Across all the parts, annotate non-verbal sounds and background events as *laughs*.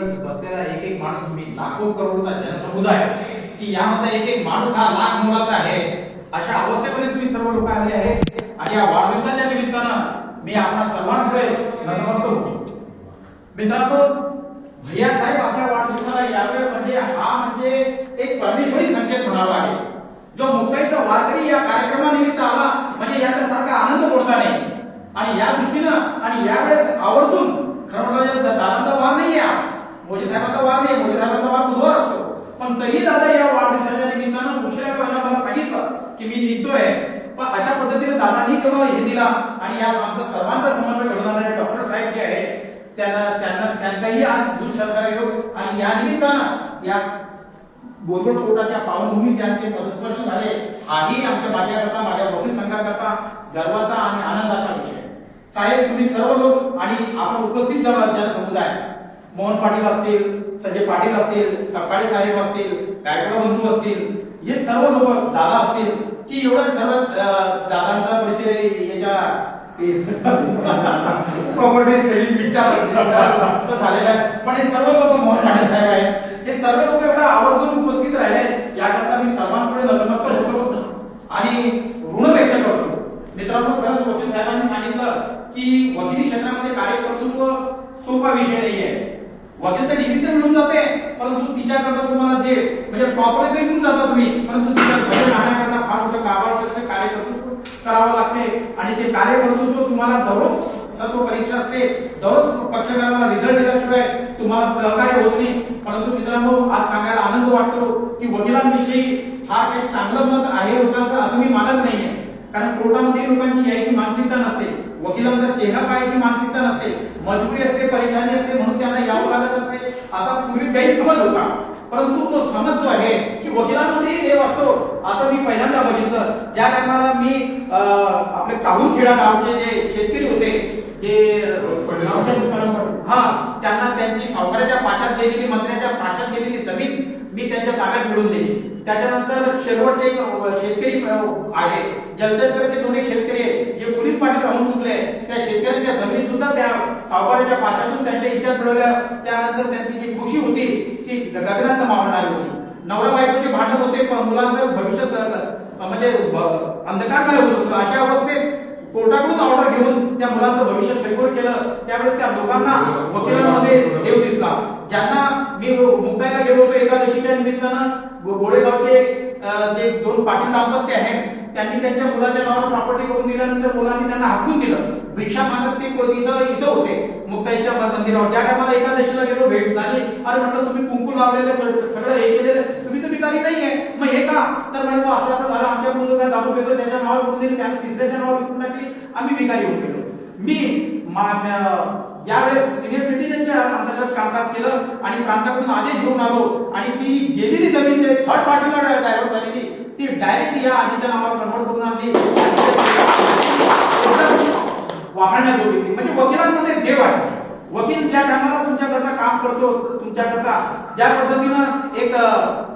इकडे बसलेला एक एक माणूस मी लाखो करोडचा जनसमुदाय की यामध्ये एक एक माणूस हा लाख मुलाचा आहे. अशा अवस्थेमध्ये तुम्ही सर्व लोक आले आहे आणि या वाढदिवसाच्या निमित्तानं मी आपल्या सर्वांकडे नतमस्तक मित्रांनो भैया साहेब आपल्या वाढदिवसाला यावे म्हणजे हा म्हणजे एक परमेश्वरी संकेत म्हणावा आहे. जो मुंबईचा वारकरी या कार्यक्रमानिमित्त आला म्हणजे याच्यासारखा आनंद कोणता नाही आणि या दृष्टीनं आणि यावेळेस आवर्जून खरं म्हणजे दादाचा वार नाही आहे आज मोजे साहेबांचा वार नाही मोजे साहेबांचा वार बुधवार असतो पण तरी दादा या वाढदिवसाच्या निमित्तानं उशिरा का होईना मला सांगितलं की मी निघतोय पण अशा पद्धतीने दादांनी तेव्हा हे दिला आणि या आमचा सर्वांचा समन्वय घडून आणणारे डॉक्टर साहेब जे आहेत त्यांना त्यांना त्यांचाही आज दूर सरकार योग आणि या निमित्तानं या गोंधळ कोर्टाच्या पावनभूमीस यांचे पदस्पर्श झाले हाही आमच्या माझ्याकरता माझ्या वकील संघाकरता गर्वाचा आणि आनंदाचा विषय. साहेब तुम्ही सर्व लोक आणि आपण उपस्थित जन जनसमुदाय मोहन पाटील असतील संजय पाटील असतील सकाळे साहेब असतील गायकवाड बंधू असतील हे सर्व लोक दादा असतील की एवढ्या सर्व दादांचा परिचय याच्या प्रॉपर्टी सेलिंग विचार झालेला आहे. पण हे सर्व लोक मोहन पाटील साहेब आहेत. हे सर्व लोक एवढा आवर्जून उपस्थित राहिले याकरता मी सर्वांपुढे नतमस्तक होतो. आणि ऋण व्यक्त करतो. मित्रांनो खरंच वकील साहेबांनी सांगितलं की वकिली क्षेत्रामध्ये कार्यकर्तृत्व सोपा विषय नाहीये. वकील तर डिग्री तर मिळून जाते परंतु तिच्याकरता तुम्हाला जे म्हणजे प्रॉपर्टी तरी मिळून जाता तुम्ही परंतु तिच्या राहण्याकरता फार मोठं काबाड करावं लागते. आणि ते कार्यकर्तृत्व तुम्हाला दररोज सर्व परीक्षा असते दररोज पक्षकाराला रिझल्ट दिल्याशिवाय तुम्हाला सहकार्य होत नाही. परंतु मित्रांनो आज सांगायला आनंद वाटतो की वकिलांविषयी हा काही चांगलं मत आहे लोकांचं असं मी मानत नाहीये. कारण कोर्टामध्ये लोकांची यायची मानसिकता नसते. वकिलांचा चेहरा पाहायची मानसिकता नसते. मजबुरी असते परेशानी असते म्हणून त्यांना यावं लागत असते. असा पूर्वी गैरसमज होता. परंतु तो समज जो आहे की वकिलांमध्ये देव असतो असं मी पहिल्यांदा बघितलं. ज्या टायमाला मी आपले काहूर खेडा गावचे जे शेतकरी होते जे हा त्यांना त्यांची सावकाराच्या पाशात दिलेली मंत्र्याच्या पाशात दिलेली जमीन मी त्यांच्या ताब्यात मिळवून दिली. त्याच्यानंतर शेरवटचे एक शेतकरी आहे. जलचरचे दोन एक शेतकरी आहे जे पोलीस पाटील राहून चुकले त्या शेतकऱ्यांच्या जमिनी सुद्धा त्या सावकाराच्या पाशातून त्यांच्या इच्छा मिळवल्या. त्यानंतर त्यांची जी खुशी होती ती गगनात मावणार होती. नवरा बायकोचे भांडण होते पण मुलांचं भविष्य म्हणजे अंधकारमय होत होतं. अशा अवस्थेत कोर्टाकडून ऑर्डर घेऊन त्या मुलांचं भविष्य सेक्युअर केलं. त्यावेळेस त्या लोकांना वकिलांमध्ये देव दिसला. ज्यांना मी मुंबईला गेलो होतो एकादशीच्या निमित्तानं गो- गोडेगावचे जे दोन पाटील दाम्पत्य आहेत त्यांनी त्यांच्या मुलाच्या नावावर प्रॉपर्टी करून दिल्यानंतर मुलांनी त्यांना हाकून दिलं. भिक्षा मागत ते इथं इथं होते. मुक्ताईच्या त्यांच्या मंदिरावर. ज्या टायमाला एकादशीला गेलो भेट झाली. अरे म्हटलं तुम्ही कुंकू लावलेलं सगळं हे केलेलं तुम्ही तर भिकारी नाहीये. मग हे का? तर म्हणजे असं असं झालं. आमच्या मुलं काय दारू पेतो त्याच्या नावावर विकून दिली. त्याने तिसऱ्याच्या नावावर विकून टाकली. आम्ही भिकारी होऊन गेलो. मी यावेळेस सिनियर सिटीजनच्या अंतर्गत कामकाज केलं आणि प्रांताकडून आदेश घेऊन आलो. आणि ती गेलेली जमीन थर्ड पार्टीला डायव्हर्ट झालेली. ती डायरेक्ट या आधीच्या नावावर कन्वर्ट करून आणली. वाहण्याजोगी म्हणजे वकिलांमध्ये देव आहे. वकील ज्या टायमाला तुमच्याकरता काम करतो तुमच्याकरता ज्या पद्धतीनं एक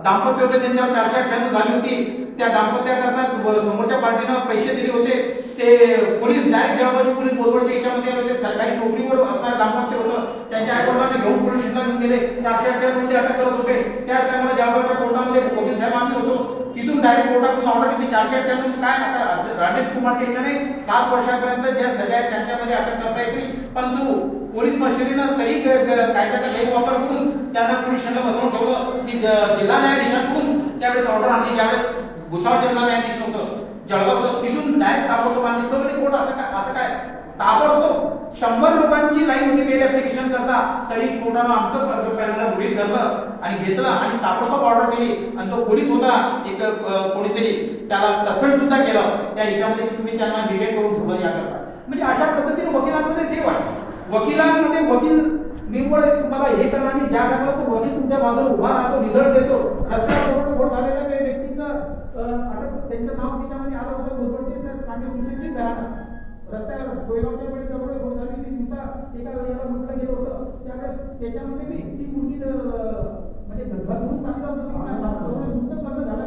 दाम्पत्य होते त्यांच्यावर चारशे अठ्ठ्याण्णव झाली होती त्या दाम्पत्याकरता समोरच्या पार्टीनं पैसे दिले होते. ते पोलीस डायरेक्ट जळगावची पोलीस बोलवडच्या याच्यामध्ये होते सरकारी नोकरीवर असणारे दाम्पत्य होतं. त्यांच्या आईवडिलांना घेऊन पोलीस स्टेशनला घेऊन गेले. चारशे अठ्ठ्याण्णवमध्ये अटक करत होते. त्या टायमाला जळगावच्या कोर्टामध्ये वकील साहेब आम्ही होतो. तिथून डायरेक्ट कोर्टाकडून ऑर्डर दिली चारशे अठ्ठ्याण्णव काय आता राजेश कुमारच्या याच्याने सात वर्षापर्यंत ज्या सजा आहेत त्यांच्यामध्ये अटक करता येते परंतु पोलीस मशिनीनं तरी कायद्याचा गैरवापर करून त्यांना पोलिसांना बसवून ठेवलं. की जिल्हा न्यायाधीशांकडून त्यावेळेस ऑर्डर आणली. ज्यावेळेस भुसावळ जिल्हा न्यायाधीश नव्हतं जळगावचं तिथून डायरेक्ट ताबडतोब आणली. बरोबर कोर्ट असं काय असं काय? ताबडतोब शंभर लोकांची लाईन होती मेल ऍप्लिकेशन करता तरी कोर्टानं आमचं पहिल्यांदा गृहित धरलं आणि घेतलं आणि ताबडतोब ऑर्डर केली. आणि तो पोलीस होता एक कोणीतरी त्याला सस्पेंड सुद्धा केलं. त्या ह्याच्यामध्ये तुम्ही त्यांना डिटेल करून ठेवलं याकरता म्हणजे अशा पद्धतीने वकिलांमध्ये देव आहे. वकिलांमध्ये वकील निव्वळ तुम्हाला हे करणारी ज्या टाकला तो वकील तुमच्या बाजूला उभा राहतो रिझल्ट देतो. रस्त्यावर घोड झालेल्या काही व्यक्तींचं अटक त्यांचं नाव त्याच्यामध्ये आलं होतं. भोसवडचे तर सांगली कृषीचीच रस्त्यावर सोयगावच्या कडे जवळ रोड झाली. ती हिंसा एका याला म्हटलं गेलं होतं. त्यावेळेस त्याच्यामध्ये मी मोठी अ, म्हणजे भरभरून चाललं होतं. की काय माझं डोकं नुकतंच बंद झालं?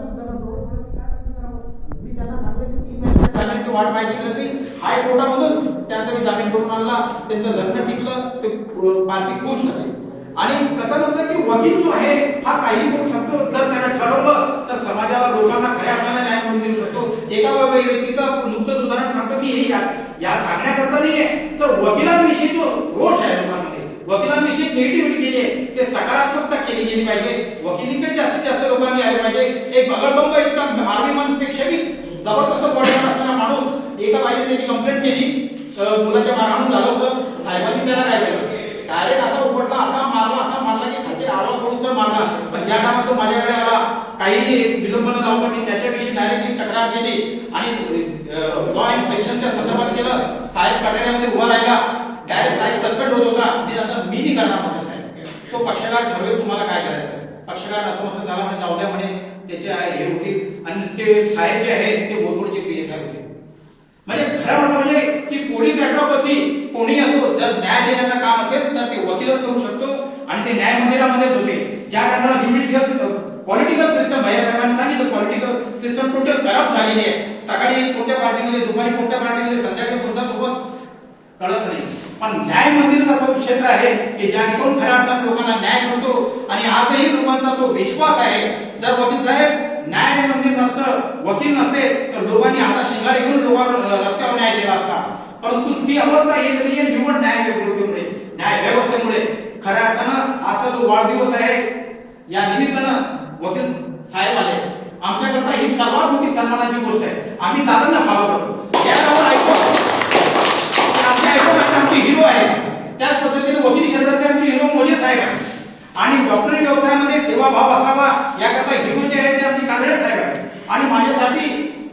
मी त्यांना सांगितलं की तीन महिन्याच्या जामिनाची वाट पाहिजे की नाही. हायकोर्टामधून त्यांचा मी जामीन करून आणला. त्यांचं लग्न टिकलं. ते पार्टी खुश झाले. आणि कसं म्हटलं की वकील जो आहे हा काही करू शकतो. जर त्यानं ठरवलं तर समाजाला लोकांना खऱ्या अर्थाने न्याय देऊ शकतो. एका व्यक्तीचं नुकतंच उदाहरण सांगतो की हे या सांगण्याकरता नाहीये. तर वकिलांविषयी जो रोष आहे लोकांमध्ये. वकिलांविषयी निगेटिव्हिटी केली आहे. ते सकारात्मकता केली गेली पाहिजे. वकिलीकडे जास्तीत जास्त लोकांनी आले पाहिजे. एक बगलबंब एकदम आर्मी पेक्षा बी जबरदस्त बॉडीवर असणारा माणूस एका बाईने त्याची कंप्लेंट केली. मुलाच्या मारहाणून झालं होतं. साहेबांनी त्याला काय केलं? डायरेक्ट असा उपटला असा मारला असा मारला की खाली आडवा करून तर मारला पण ज्या टायमात तो माझ्याकडे आला काही विलंब न लावता मी त्याच्याविषयी डायरेक्टली तक्रार केली आणि लॉ अँड सेक्शनच्या संदर्भात केलं. साहेब कटाड्यामध्ये उभा राहिला. डायरेक्ट साहेब सस्पेंड होत होता. मी आता मी नाही करणार म्हणे साहेब. तो पक्षकार ठरवेल तुम्हाला काय करायचं. पक्षकार नतमस्त झाला म्हणजे जाऊ द्या म्हणे. त्याचे हे होतील. आणि ते साहेब जे आहेत ते बोलबोडचे पी एस आय होते. म्हणजे खरं म्हणणं म्हणजे की पोलीस ऍडव्होकसी कोणी असो जर न्याय देण्याचं काम असेल तर ते वकीलच करू शकतो आणि ते न्याय मंदिरामध्येच होते. ज्या टायमाला ज्युडिशियल पॉलिटिकल सिस्टम भैया साहेबांनी सांगितलं पॉलिटिकल सिस्टम टोटल खराब झालेली आहे. सकाळी कोणत्या पार्टीमध्ये दुपारी कोणत्या पार्टीमध्ये संध्याकाळी कोणत्या सोबत कळत नाही. पण न्याय मंदिरच असं क्षेत्र आहे की ज्या ठिकाणी खऱ्या अर्थाने लोकांना न्याय मिळतो आणि आजही लोकांचा तो विश्वास आहे. जर वकील साहेब न्याय मंदिर नसतं वकील नसते तर लोकांनी आता शिंगाडे घेऊन लोकांवर रस्त्यावर न्याय केला असता. परंतु ती अवस्था येत नाहीये निवड न्याय व्यवस्थेमुळे न्याय व्यवस्थेमुळे. खऱ्या अर्थानं आजचा जो वाढदिवस आहे या निमित्तानं वकील साहेब आले. आमच्याकरता ही सर्वात मोठी सन्मानाची गोष्ट आहे. आम्ही दादांना फॉलो करतो. या ऐकतो आमच्या आयुष्यात आमचे हिरो आहे. त्याच पद्धतीने वकील क्षेत्रातले आमचे हिरो मोजे साहेब आहे आणि डॉक्टरी व्यवसायामध्ये सेवाभाव असावा याकरता हिरो जे आहे ते आमचे कांदळे साहेब आहे आणि माझ्यासाठी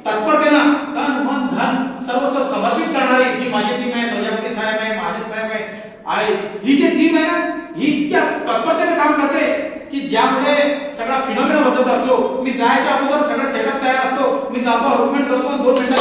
तत्परतेनं तन मन धन सर्वस्व समर्पित करणारी जी माझी टीम आहे प्रजापती साहेब आहे महाजन साहेब आहे आहे. ही जी टीम आहे ना ही इतक्या तत्परतेने काम करते. की ज्यामुळे सगळा फिनोमिना बदलत असतो. मी जायच्या अगोदर सगळं सेटअप तयार असतो. मी जातो अरुटमेंट करतो दोन मिनिटात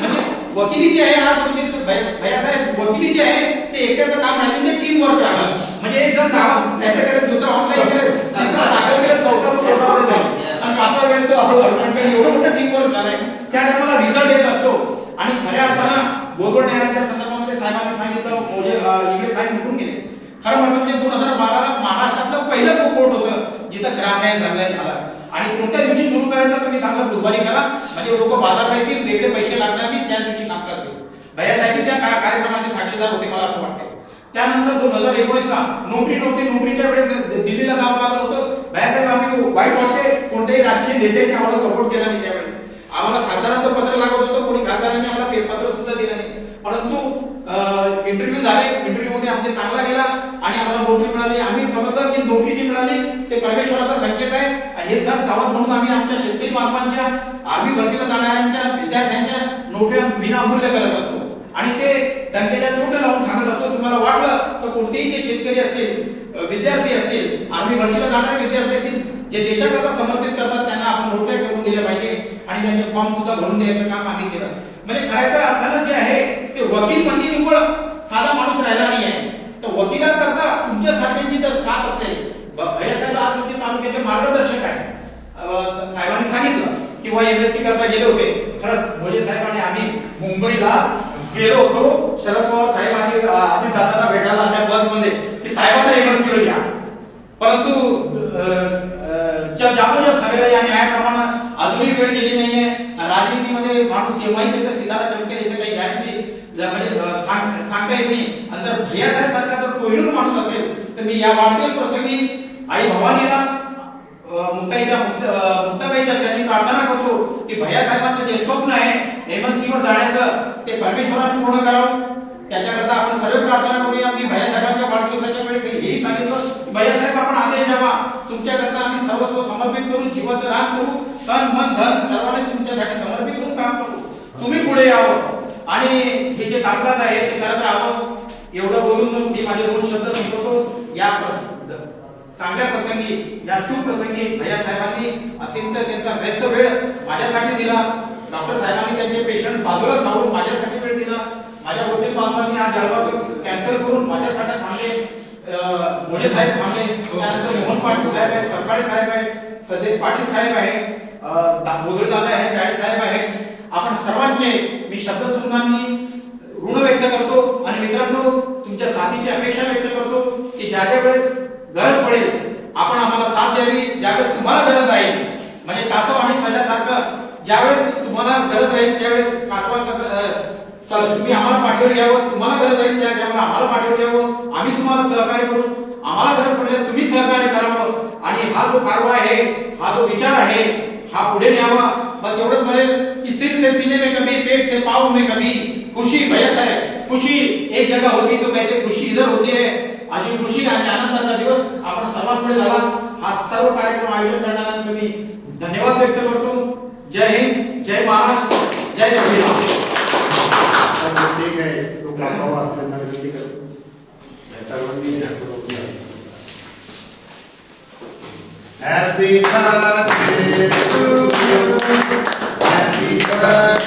म्हणजे वकिली जी आहे आज म्हणजे भैया- भैयासाहेब वकिली जी आहे ते एकट्याचं काम नाही ते टीम वर्क राहणार म्हणजे एक जण गावात ऍप्लाय करेल दुसरा ऑनलाईन करेल तिसरा दाखल करेल चौथा तो कोर्टामध्ये जाईल *laughs* आणि पाचव्या वेळेस तो करेल एवढं मोठं टीम वर्क झालंय. त्या टायमाला रिझल्ट येत असतो. आणि खऱ्या अर्थानं बोलबोट न्यायालयाच्या संदर्भामध्ये साहेबांनी सांगितलं म्हणजे इंगळे साहेब निघून गेले. खरं म्हणजे दोन हजार पहिलं कोर्ट होतं जिथं ग्रामन्याय झाला झाला. आणि कोणत्या दिवशी सुरू करायचं तर मी सांगा बुधवारी करा. म्हणजे लोक बाजार येतील वेगळे पैसे लागणार नाही त्या दिवशी कामकाज होईल भैया साहेब त्या कार्यक्रमाचे साक्षीदार होते मला असं वाटतं त्यानंतर दोन हजार एकोणीसला नोकरी नव्हती नोकरीच्या वेळेस दिल्लीला जावं लागलं होतं. भैयासाहेब आम्ही वाईट वाटते कोणत्याही राजकीय नेत्यांनी आम्हाला सपोर्ट केला नाही त्यावेळेस. आम्हाला खासदाराचं पत्र मध्ये चांगला गेला आणि आम्हाला नोकरी मिळाली. आम्ही समजलं की नोकरी जी मिळाली ते परमेश्वराचा संकेत आहे. आणि हे सर सावध म्हणून आम्ही आमच्या शेतकरी बांधवांच्या आर्मी भरतीला जाणाऱ्यांच्या विद्यार्थ्यांच्या नोकऱ्या विनामूल्य करत असतो. आणि ते डंकेच्या छोटे लावून सांगत असतो तुम्हाला वाटलं तर कोणतेही ते शेतकरी असतील विद्यार्थी असतील आर्मी भरतीला जाणारे विद्यार्थी असतील जे देशाकरता समर्पित करतात त्यांना आपण नोकऱ्या करून दिल्या पाहिजे आणि त्यांचे फॉर्म सुद्धा भरून द्यायचं काम आम्ही केलं. म्हणजे खऱ्याच्या अर्थानं जे आहे ते वकील म्हणजे निवड साधा माणूस राहिला नाही आहे तर तुमच्या तुमच्यासारख्यांची जर साथ असते. भैयासाहेब आज तुमचे तालुक्याचे मार्गदर्शक आहे साहेबांनी सांगितलं किंवा एमएससी करता गेले होते. खरंच भोजे साहेबांनी आम्ही मुंबईला गेलो होतो. शरद पवार साहेबांनी अजित दादांना भेटायला त्या बसमध्ये. की साहेबांना एमएलसी घ्या परंतु अ, अ, या न्यायाप्रमाणे अजूनही वेळ गेली नाहीये. राजनीतीमध्ये माणूस केव्हाही त्याच्या सितारा चमकेल याचं काही गॅरंटी म्हणजे सांगता येत नाही आणि जर भैयासाहेब सारखा जर कोहिनूर माणूस असेल तर मी या वाढदिवस प्रसंगी आई भवानीला मुक्ताईच्या मुक्ताबाईच्या चरणी प्रार्थना करतो की भैयासाहेबांचं जे स्वप्न आहे एमएनसी वर जाण्याचं ते परमेश्वराने पूर्ण करावं. त्याच्याकरता आपण सर्व प्रार्थना करूया. मी भैयासाहेबांच्या वाढदिवसाच्या वेळेस हेही सांगितलं भैयासाहेब आपण आदेश द्यावा. तुमच्याकरता आम्ही सर्वस्व समर्पित करून शिवाचं रान करू. तन मन धन सर्वांनी तुमच्यासाठी समर्पित करून काम करू. तुम्ही पुढे यावं. आणि हे जे कामकाज आहे ते करत राहावं. एवढं बोलून मी माझे दोन शब्द संपवतो या प्रसंग चांगल्या प्रसंगी या शुभ प्रसंगी भैया साहेबांनी अत्यंत त्यांचा व्यस्त वेळ माझ्यासाठी दिला. डॉक्टर साहेबांनी त्यांचे पेशंट बाजूला सांगून माझ्यासाठी वेळ दिला. माझ्या वडील बांधवांनी हा जळगाव कॅन्सल करून माझ्यासाठी थांबले. अं, साहेब थांबले. त्यानंतर मोहन पाटील साहेब आहेत सरकाळे साहेब आहेत सदेश पाटील साहेब आहे भोगळे दादा आहेत ताळे साहेब आहेत. आपण सर्वांचे मी शब्द सुनांनी ऋण व्यक्त करतो. मित्रांनो तुमच्या साथीची अपेक्षा व्यक्त करतो की ज्या ज्या वेळेस गरज पडेल आपण आम्हाला साथ द्यावी ज्यावेळेस तुम्हाला गरज आहे. म्हणजे कासव आणि सजासारखं ज्यावेळेस तुम्हाला गरज राहील त्यावेळेस कासवाचा तुम्ही आम्हाला पाठीवर घ्यावं तुम्हाला गरज राहील त्या टायमाला आम्हाला पाठीवर घ्यावं आम्ही तुम्हाला सहकार्य करू. आम्हाला गरज पडल्यास तुम्ही सहकार्य करावं. आणि हा जो कारवा आहे हा जो विचार आहे हा पुढे न्यावा. बस एवढंच म्हणेल की सिर से सीने में कभी पेट से पाव में कभी खुशी भयस है खुशी एक जगह होती तो कहते खुशी इधर होती है अशी खुशी आणि आनंदाचा दिवस आपण सर्वांपुढे झाला. हा सर्व कार्यक्रम आयोजन करणाऱ्यांचं मी धन्यवाद व्यक्त करतो. जय हिंद जय महाराष्ट्र जय संविधान ठीक आहे तो गावावा असल्याना विनंती करतो सर्वांनी happy birthday to you happy birthday